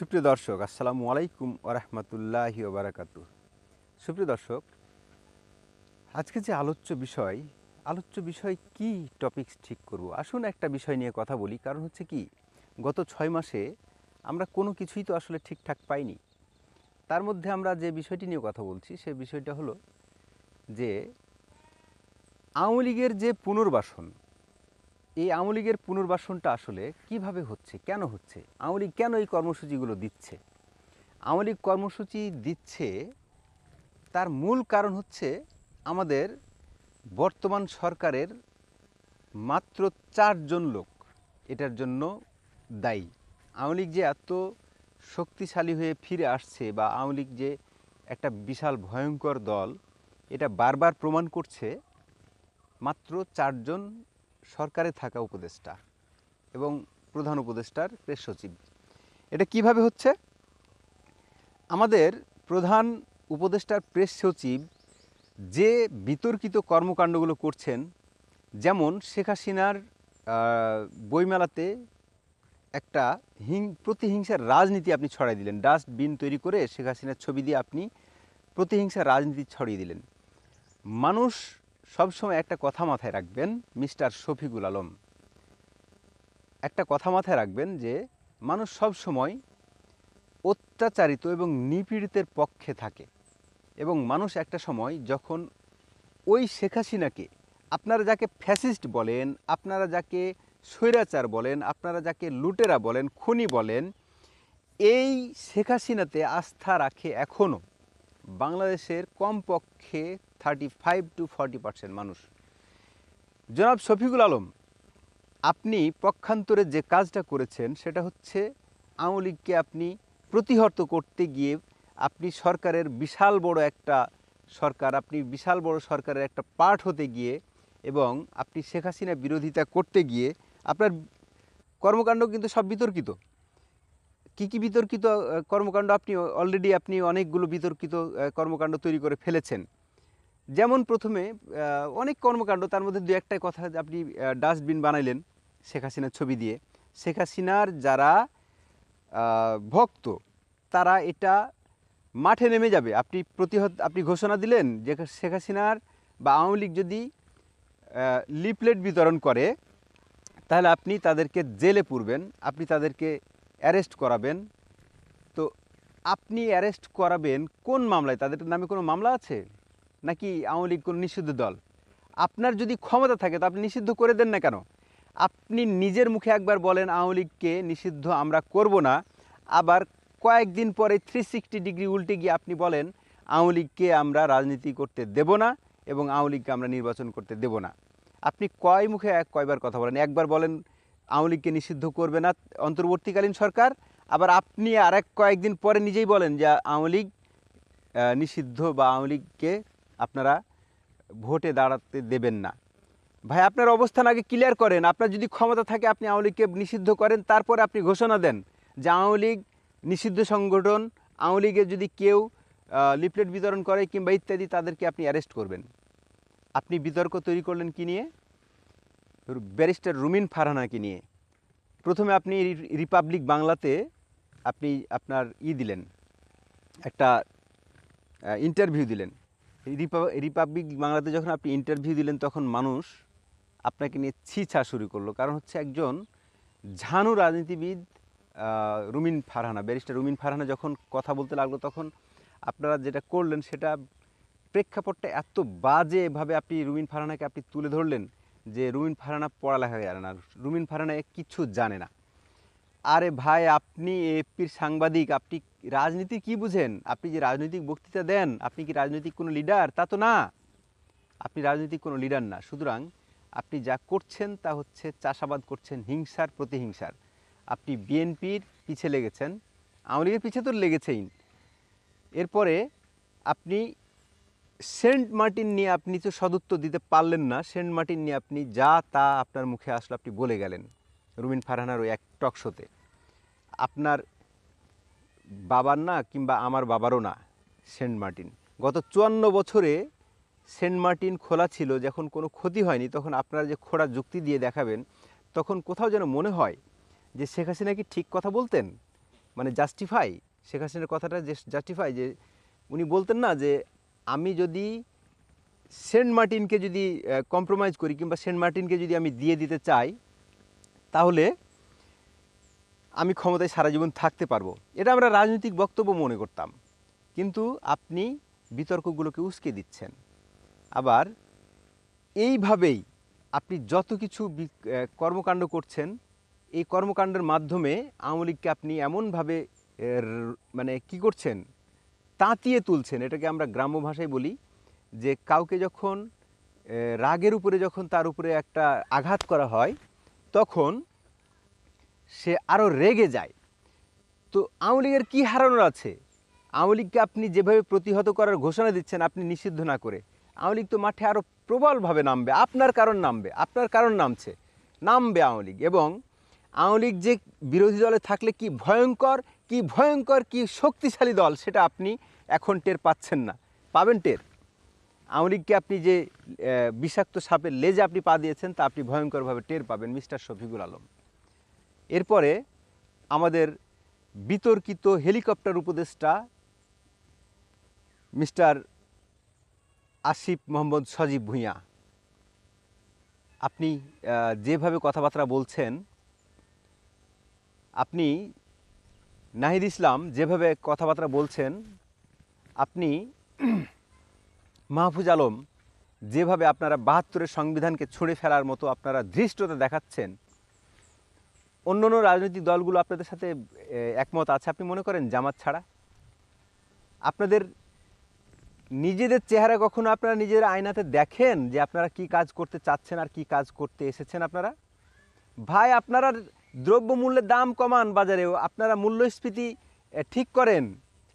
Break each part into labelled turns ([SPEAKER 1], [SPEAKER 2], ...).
[SPEAKER 1] সুপ্রিয় দর্শক, আসসালামু আলাইকুম ওরহমতুল্লাহ বারাকাতু সুপ্রিয় দর্শক, আজকে যে আলোচ্য বিষয় আলোচ্য বিষয় কি টপিকস ঠিক করব? আসুন একটা বিষয় নিয়ে কথা বলি, কারণ হচ্ছে কি, গত ছয় মাসে আমরা কোনো কিছুই তো আসলে ঠিকঠাক পাইনি। তার মধ্যে আমরা যে বিষয়টি নিয়ে কথা বলছি, সে বিষয়টা হলো যে, আওয়ামী লীগের যে পুনর্বাসন এই আওয়ামী লীগের পুনর্বাসনটা আসলে কীভাবে হচ্ছে? কেন হচ্ছে? আওয়ামী লীগ কেন এই কর্মসূচিগুলো দিচ্ছে? আওয়ামী লীগ কর্মসূচি দিচ্ছে, তার মূল কারণ হচ্ছে আমাদের বর্তমান সরকারের মাত্র চারজন লোক এটার জন্য দায়ী। আওয়ামী লীগ যে এত শক্তিশালী হয়ে ফিরে আসছে বা আওয়ামী লীগ যে একটা বিশাল ভয়ঙ্কর দল, এটা বারবার প্রমাণ করছে মাত্র চারজন সরকারে থাকা উপদেষ্টা এবং প্রধান উপদেষ্টার প্রেস সচিব। এটা কীভাবে হচ্ছে? আমাদের প্রধান উপদেষ্টার প্রেস সচিব যে বিতর্কিত কর্মকাণ্ডগুলো করছেন, যেমন শেখ হাসিনার বইমেলাতে একটা হিং, প্রতিহিংসার রাজনীতি আপনি ছড়াই দিলেন। ডাস্টবিন তৈরি করে শেখ হাসিনার ছবি দিয়ে আপনি প্রতিহিংসার রাজনীতি ছড়িয়ে দিলেন। মানুষ সবসময় একটা কথা মাথায় রাখবেন, মিস্টার শফিকুল আলম। একটা কথা মাথায় রাখবেন যে, মানুষ সবসময় অত্যাচারিত এবং নিপীড়িতের পক্ষে থাকে। এবং মানুষ একটা সময় যখন ওই শেখ হাসিনাকে, আপনারা যাকে ফ্যাসিস্ট বলেন, আপনারা যাকে স্বৈরাচার বলেন, আপনারা যাকে লুটেরা বলেন, খুনি বলেন, এই শেখ হাসিনাতে আস্থা রাখে এখনও। বাংলাদেশের কমপক্ষে thirty five to forty percent মানুষ। জনাব শফিকুল আলম, আপনি পক্ষান্তরে যে কাজটা করেছেন, সেটা হচ্ছে আওয়ামী লীগকে আপনি প্রতিহত করতে গিয়ে আপনি সরকারের বিশাল বড় একটা সরকার, আপনি বিশাল বড় সরকারের একটা পার্ট হতে গিয়ে এবং আপনি শেখ হাসিনা বিরোধিতা করতে গিয়ে আপনার কর্মকাণ্ড কিন্তু সব বিতর্কিত। কি কি বিতর্কিত কর্মকাণ্ড আপনি অলরেডি আপনি অনেকগুলো বিতর্কিত কর্মকাণ্ড তৈরি করে ফেলেছেন। যেমন প্রথমে অনেক কর্মকাণ্ড, তার মধ্যে দু একটা কথা আপনি ডাস্টবিন বানাইলেন শেখ হাসিনার ছবি দিয়ে। শেখ হাসিনার যারা ভক্ত, তারা এটা মাঠে নেমে যাবে। আপনি প্রতিহত, আপনি ঘোষণা দিলেন যে শেখ হাসিনার বা আওয়ামী লীগ যদি লিফলেট বিতরণ করে, তাহলে আপনি তাদেরকে জেলে পুরবেন, আপনি তাদেরকে অ্যারেস্ট করাবেন। তো আপনি অ্যারেস্ট করাবেন কোন মামলায়? তাদের নামে কোনো মামলা আছে? নাকি আওয়ামী লীগ কোনো নিষিদ্ধ দল? আপনার যদি ক্ষমতা থাকে, তো আপনি নিষিদ্ধ করে দেন না কেন? আপনি নিজের মুখে একবার বলেন, আওয়ামী লীগকে নিষিদ্ধ আমরা করব না। আবার কয়েকদিন পরে থ্রি সিক্সটি ডিগ্রি উল্টে গিয়ে আপনি বলেন, আওয়ামী লীগকে আমরা রাজনীতি করতে দেব না এবং আওয়ামী লীগকে আমরা নির্বাচন করতে দেব না। আপনি কয় মুখে এক কয়বার কথা বলেন? একবার বলেন, আওয়ামী লীগকে নিষিদ্ধ করবে না। অন্তর্বর্তীকালীন সরকার। আবার আপনি আর এক কয়েকদিন পরে নিজেই বলেন যে, আওয়ামী লীগ নিষিদ্ধ বা আওয়ামী লীগকে আপনারা ভোটে দাঁড়াতে দেবেন না। ভাই, আপনার অবস্থান আগে ক্লিয়ার করেন। আপনার যদি ক্ষমতা থাকে, আপনি আওয়ামী লীগকে নিষিদ্ধ করেন, তারপরে আপনি ঘোষণা দেন যে আওয়ামী লীগ নিষিদ্ধ সংগঠন, আওয়ামী লীগের যদি কেউ লিফলেট বিতরণ করে কিংবা ইত্যাদি, তাদেরকে আপনি অ্যারেস্ট করবেন। আপনি বিতর্ক তৈরি করলেন কি নিয়ে? ব্যারিস্টার রুমিন ফারহানাকে নিয়ে। প্রথমে আপনি রিপাবলিক বাংলাতে আপনি আপনার ই দিলেন। একটা ইন্টারভিউ দিলেন। রিপাবলিক বাংলাতে যখন আপনি ইন্টারভিউ দিলেন, তখন মানুষ আপনাকে নিয়ে ছিছা শুরু করল। কারণ হচ্ছে একজন ঝানু রাজনীতিবিদ রুমিন ফারহানা, ব্যারিস্টার রুমিন ফারহানা যখন কথা বলতে লাগল, তখন আপনারা যেটা করলেন, সেটা প্রেক্ষাপটটা এত বাজেভাবে আপনি, রুমিন ফারহানাকে আপনি তুলে ধরলেন যে রুমিন ফারহানা পড়ালেখা জানে না। রুমিন ফারহানা কিছু জানে না। আরে ভাই, আপনি এপির সাংবাদিক, আপনি রাজনীতি কি বুঝেন? আপনি যে রাজনৈতিক বক্তৃতা দেন, আপনি কি রাজনৈতিক কোনো লিডার তা তো না। আপনি রাজনৈতিক কোনো লিডার না। সুতরাং আপনি যা করছেন তা হচ্ছে চাষাবাদ করছেন হিংসার প্রতিহিংসার। আপনি বিএনপির পিছে লেগেছেন। আওয়ামী লীগের পিছে তো লেগেছেই। এরপরে আপনি সেন্ট মার্টিন নিয়ে আপনি তো সদুত্তর দিতে পারলেন না। সেন্ট মার্টিন নিয়ে আপনি যা তা আপনার মুখে আসলো, আপনি বলে গেলেন। রুমিন ফারহানার ওই এক টক শোতে আপনার বাবার না কিংবা আমার বাবারও না, সেন্ট মার্টিন। গত চুয়ান্ন বছরে সেন্ট মার্টিন খোলা ছিল, যখন কোনো ক্ষতি হয়নি, তখন আপনারা যে খোড়া যুক্তি দিয়ে দেখাবেন, তখন কোথাও যেন মনে হয় যে শেখ হাসিনা কি ঠিক কথা বলতেন? মানে জাস্টিফাই শেখ হাসিনার কথাটা যে জাস্টিফাই যে উনি বলতেন না যে আমি যদি সেন্ট মার্টিনকে যদি কম্প্রোমাইজ করি কিংবা সেন্ট মার্টিনকে যদি আমি দিয়ে দিতে চাই তাহলে আমি ক্ষমতায় সারা জীবন থাকতে পারব। এটা আমরা রাজনৈতিক বক্তব্য মনে করতাম। কিন্তু আপনি বিতর্কগুলোকে উস্কে দিচ্ছেন। আবার এইভাবেই আপনি যত কিছু কর্মকাণ্ড করছেন, এই কর্মকাণ্ডের মাধ্যমে আওয়ামী লীগকে আপনি এমনভাবে মানে কি করছেন? তাঁতিয়ে তুলছেন। এটাকে আমরা গ্রাম্য ভাষায় বলি যে কাউকে যখন রাগের উপরে যখন তার উপরে একটা আঘাত করা হয় তখন সে আরও রেগে যায়। তো আওয়ামী লীগের কী হারানোর আছে? আওয়ামী লীগকে আপনি যেভাবে প্রতিহত করার ঘোষণা দিচ্ছেন, আপনি নিষিদ্ধ না করে। আওয়ামী লীগ তো মাঠে আরও প্রবলভাবে নামবে। আপনার কারণ নামবে। আপনার কারণ নামছে। নামবে আওয়ামী লীগ এবং আওয়ামী লীগ যে বিরোধী দলে থাকলে কি ভয়ঙ্কর কি ভয়ঙ্কর, কি শক্তিশালী দল, সেটা আপনি এখন টের পাচ্ছেন না। পাবেন টের। আওয়ামী আপনি যে বিষাক্ত সাপের লেজে আপনি পা দিয়েছেন, তা আপনি ভয়ঙ্করভাবে টের পাবেন, মিস্টার শফিকুল আলম। এরপরে আমাদের বিতর্কিত হেলিকপ্টার উপদেষ্টা মিস্টার আসিফ মোহাম্মদ সজীব ভূঁইয়া। আপনি যেভাবে কথাবার্তা বলছেন, আপনি নাহিদ ইসলাম যেভাবে কথাবার্তা বলছেন, আপনি মাহফুজ আলম, যেভাবে আপনারা বাহাত্তরের সংবিধানকে ছুঁড়ে ফেলার মতো আপনারা ধৃষ্টতা দেখাচ্ছেন অন্য অন্য রাজনৈতিক দলগুলো আপনাদের সাথে একমত আছে? আপনি মনে করেন জামাত ছাড়া? আপনাদের নিজেদের চেহারা কখনো আপনারা নিজের আয়নাতে দেখেন যে আপনারা কি কাজ করতে চাচ্ছেন আর কি কাজ করতে এসেছেন আপনারা? ভাই, আপনারা দ্রব্যমূল্যের দাম কমান বাজারেও, আপনারা মূল্যস্ফীতি ঠিক করেন।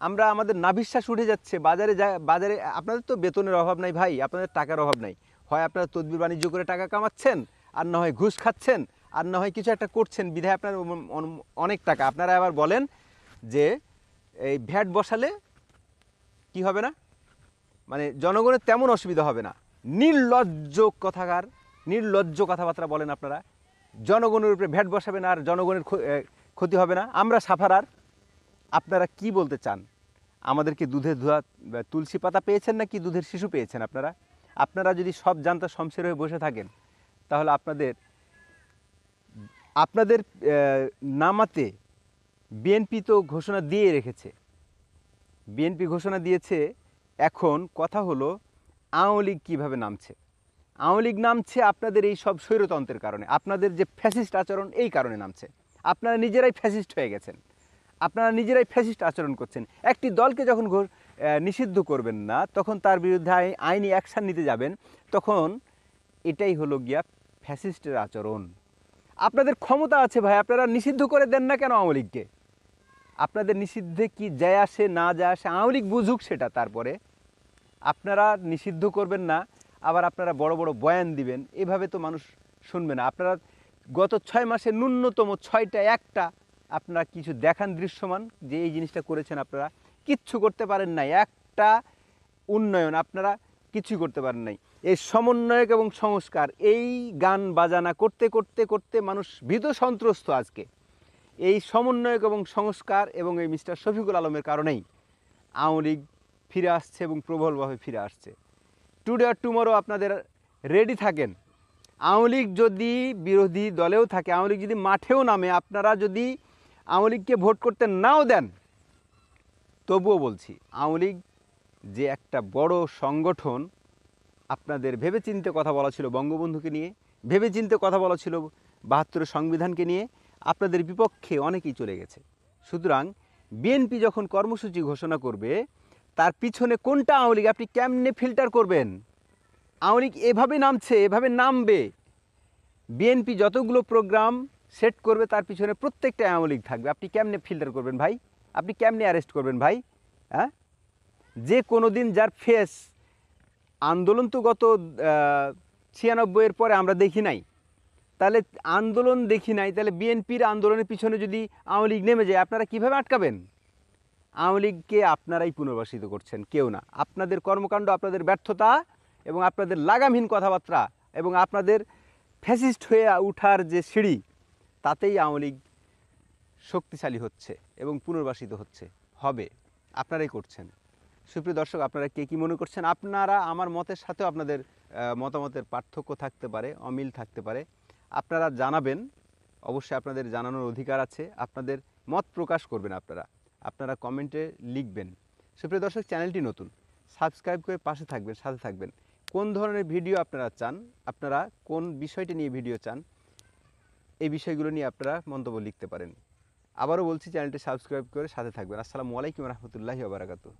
[SPEAKER 1] আমরা আমাদের নাভিশ্বাস উঠে যাচ্ছে, বাজারে যা, বাজারে, আপনাদের তো বেতনের অভাব নাই ভাই, আপনাদের টাকার অভাব নাই। হয় আপনারা তদবির বাণিজ্য করে টাকা কামাচ্ছেন, আর না হয় ঘুষ খাচ্ছেন, আর না হয় কিছু একটা করছেন, বিধায় আপনার অন- অন- অনেক টাকা। আপনারা আবার বলেন যে, এই ভ্যাট বসালে কি হবে না? মানে জনগণের তেমন অসুবিধা হবে না। নির্লজ্জ কথাকার, নির্লজ্জ কথাবার্তা বলেন আপনারা। জনগণের উপরে ভ্যাট বসাবেন আর জনগণের ক্ষতি হবে না। আমরা সাফারার আপনারা কি বলতে চান? আমাদেরকে দুধের ধোয়া তুলসী পাতা পেয়েছেন নাকি দুধের শিশু পেয়েছেন আপনারা? আপনারা যদি সব জানতা শমশের হয়ে বসে থাকেন, তাহলে আপনাদের আপনাদের নামাতে বিএনপি তো ঘোষণা দিয়ে রেখেছে। বিএনপি ঘোষণা দিয়েছে, এখন কথা হলো আওয়ামী লীগ কীভাবে নামছে? আওয়ামী লীগ নামছে আপনাদের এই সব স্বৈরতন্ত্রের কারণে। আপনাদের যে ফ্যাসিস্ট আচরণ এই কারণে নামছে। আপনারা নিজেরাই ফ্যাসিস্ট হয়ে গেছেন। আপনারা নিজেরাই ফ্যাসিস্ট আচরণ করছেন। একটি দলকে যখন নিষিদ্ধ করবেন না, তখন তার বিরুদ্ধে আই- আইনি অ্যাকশান নিতে যাবেন, তখন এটাই হলো গিয়া ফ্যাসিস্টের আচরণ। আপনাদের ক্ষমতা আছে ভাই, আপনারা নিষিদ্ধ করে দেন না কেন আওয়ামী লীগকে? আপনাদের নিষিদ্ধে কি যায় আসে, না যায় আসে, আওয়ামী লীগ বুঝুক সেটা তারপরে। আপনারা নিষিদ্ধ করবেন না, আবার আপনারা বড় বড় বয়ান দিবেন, এভাবে তো মানুষ শুনবে না। আপনারা গত ছয় মাসে ন্যূনতম ছয়টা, একটা আপনারা কিছু দেখান দৃশ্যমান, যে এই জিনিসটা করেছেন আপনারা। কিচ্ছু করতে পারেন নাই। একটা উন্নয়ন আপনারা কিছুই করতে পারেন নাই। এই সমন্বয়ক এবং সংস্কার, এই গান বাজানা করতে করতে করতে মানুষ ভীত সন্ত্রস্ত আজকে। এই সমন্বয়ক এবং সংস্কার এবং এই মিস্টার শফিকুল আলমের কারণেই আওয়ামী লীগ ফিরে আসছে এবং প্রবলভাবে ফিরে আসছে। টুডে আর টুমরো আপনাদের রেডি থাকেন। আওয়ামী লীগ যদি বিরোধী দলেও থাকে, আওয়ামী লীগ যদি মাঠেও নামে, আপনারা যদি আওয়ামী লীগকে ভোট করতে নাও দেন। তবুও বলছি, আওয়ামী লীগ যে একটা বড় সংগঠন, আপনাদের ভেবেচিন্তে কথা বলা ছিল বঙ্গবন্ধুকে নিয়ে, ভেবেচিন্তে কথা বলা ছিল বাহাত্তরের সংবিধানকে নিয়ে, আপনাদের বিপক্ষে অনেকেই চলে গেছে। সুতরাং বিএনপি যখন কর্মসূচি ঘোষণা করবে, তার পিছনে কোনটা আওয়ামী লীগ, আপনি কেমনে ফিল্টার করবেন? আওয়ামী লীগ এভাবে নামছে, এভাবে নামবে। বিএনপি যতগুলো প্রোগ্রাম সেট করবে তার পিছনে প্রত্যেকটা আওয়ামী লীগ থাকবে। আপনি কেমনে ফিল্টার করবেন ভাই? আপনি কেমনে অ্যারেস্ট করবেন ভাই? হ্যাঁ? যে কোনো দিন যার ফেস আন্দোলন তো গত ছিয়ানব্বইয়ের পরে আমরা দেখি নাই। তাহলে আন্দোলন দেখি নাই, তাহলে বিএনপির আন্দোলনের পিছনে যদি আওয়ামী লীগ নেমে যায়, আপনারা কীভাবে আটকাবেন? আওয়ামী লীগকে আপনারাই পুনর্বাসিত করছেন, কেউ না। আপনাদের কর্মকাণ্ড, আপনাদের ব্যর্থতা এবং আপনাদের লাগামহীন কথাবার্তা এবং আপনাদের ফ্যাসিস্ট হয়ে ওঠার যে সিঁড়ি তাতেই আওয়ামী লীগ শক্তিশালী হচ্ছে এবং পুনর্বাসিত হচ্ছে। হবে। আপনারাই করছেন। সুপ্রিয় দর্শক, আপনারা কে কী মনে করছেন? আপনারা আমার মতের সাথেও আপনাদের মতামতের পার্থক্য থাকতে পারে, অমিল থাকতে পারে। আপনারা জানাবেন। অবশ্যই আপনাদের জানানোর অধিকার আছে। আপনাদের মত প্রকাশ করবেন আপনারা। আপনারা কমেন্টে লিখবেন। সুপ্রিয় দর্শক, চ্যানেলটি নতুন। সাবস্ক্রাইব করে পাশে থাকবেন, সাথে থাকবেন। কোন ধরনের ভিডিও আপনারা চান? আপনারা কোন বিষয়টি নিয়ে ভিডিও চান? এই বিষয়গুলো নিয়ে আপনারা মন্তব্য লিখতে পারেন। আবারও বলছি, চ্যানেলটি সাবস্ক্রাইব করে সাথে থাকবেন। আসসালামু আলাইকুম রহমতুল্লাহি বারাকাতু